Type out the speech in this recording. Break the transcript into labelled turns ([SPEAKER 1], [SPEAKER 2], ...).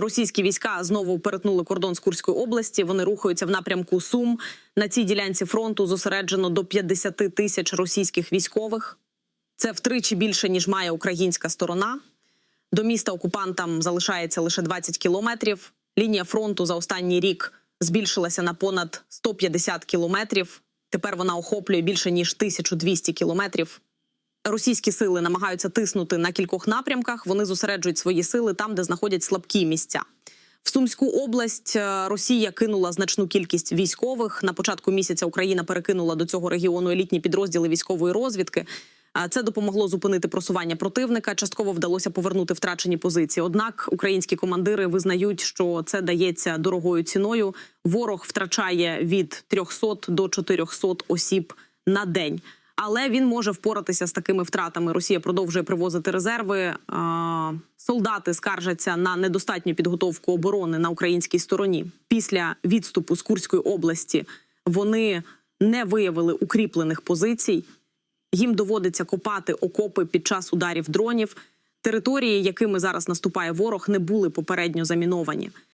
[SPEAKER 1] Російські війська знову перетнули кордон з Курської області. Вони рухаються в напрямку Сум. На цій ділянці фронту зосереджено до 50 тисяч російських військових. Це втричі більше ніж має українська сторона. До міста окупантам залишається лише 20 кілометрів. Лінія фронту за останній рік збільшилася на понад 150 кілометрів. Тепер вона охоплює більше ніж 1200 кілометрів. Російські сили намагаються тиснути на кількох напрямках. Вони зосереджують свої сили там, де знаходять слабкі місця. В Сумську область е, Росія кинула значну кількість військових. На початку місяця Україна перекинула до цього регіону елітні підрозділи військової розвідки. Це допомогло зупинити просування противника. Частково вдалося повернути втрачені позиції. Однак українські командири визнають, що це дається дорогою ціною. Ворог втрачає від 300 до 400 осіб на день. Але він може впоратися з такими втратами. Росія продовжує привозити резерви. Солдати скаржаться на недостатню підготовку оборони на українській стороні. Після відступу з Курської області вони не виявили укріплених позицій. Їм доводиться копати окопи під час ударів дронів. Території, якими зараз наступає ворог, не були попередньо заміновані.